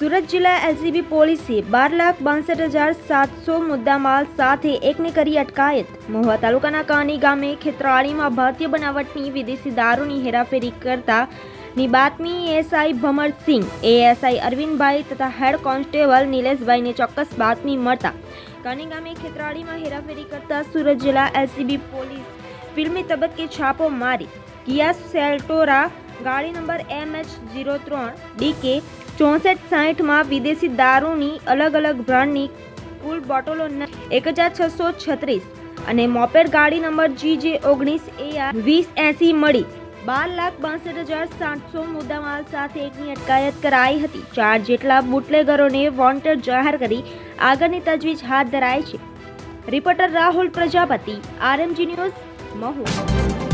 સુરત જિલ્લા એલસીબી પોલીસે બાર લાખ બાસઠ હજાર સાતસો મુદ્દામાલ સાથે એકને કરી અટકાયત. મહુવા તાલુકાના કાની ગામે ખેતરાળીમાં ભારતીય બનાવટની વિદેશી દારૂની હેરાફેરી કરતા ની બાતમી એએસઆઈ ભમરસિંહ એએસઆઈ અરવિંદભાઈ તથા હેડ કોન્સ્ટેબલ નિલેશભાઈને ચોક્કસ બાતમી મળતા. કાની ગામે ખેતરાળીમાં હેરાફેરી કરતા સુરત જિલ્લા એલસીબી પોલીસ ફિલ્મી તબક્કે છાપો મારી. કિયા સેલ્ટોરા ગાડી નંબર એમ એચ જીરો ત્રણ ડીકે ચોસઠ સાઠમાં વિદેશી દારૂની અલગ અલગ બ્રાન્ડની કુલ બોટલો એક હજાર છસો છત્રીસ અને મોપેડ ગાડી નંબર જી જે ઓગણીસ એ વીસ એસી મળી. બાર લાખ બાસઠ હજાર સાતસો મુદ્દામાલ સાથે એકની અટકાયત કરાઈ હતી. ચાર જેટલા બુટલેગરોને વોન્ટેડ જાહેર કરી આગળની તજવીજ હાથ ધરાઈ છે. Reporter Rahul Prajapati, RMG news Mahu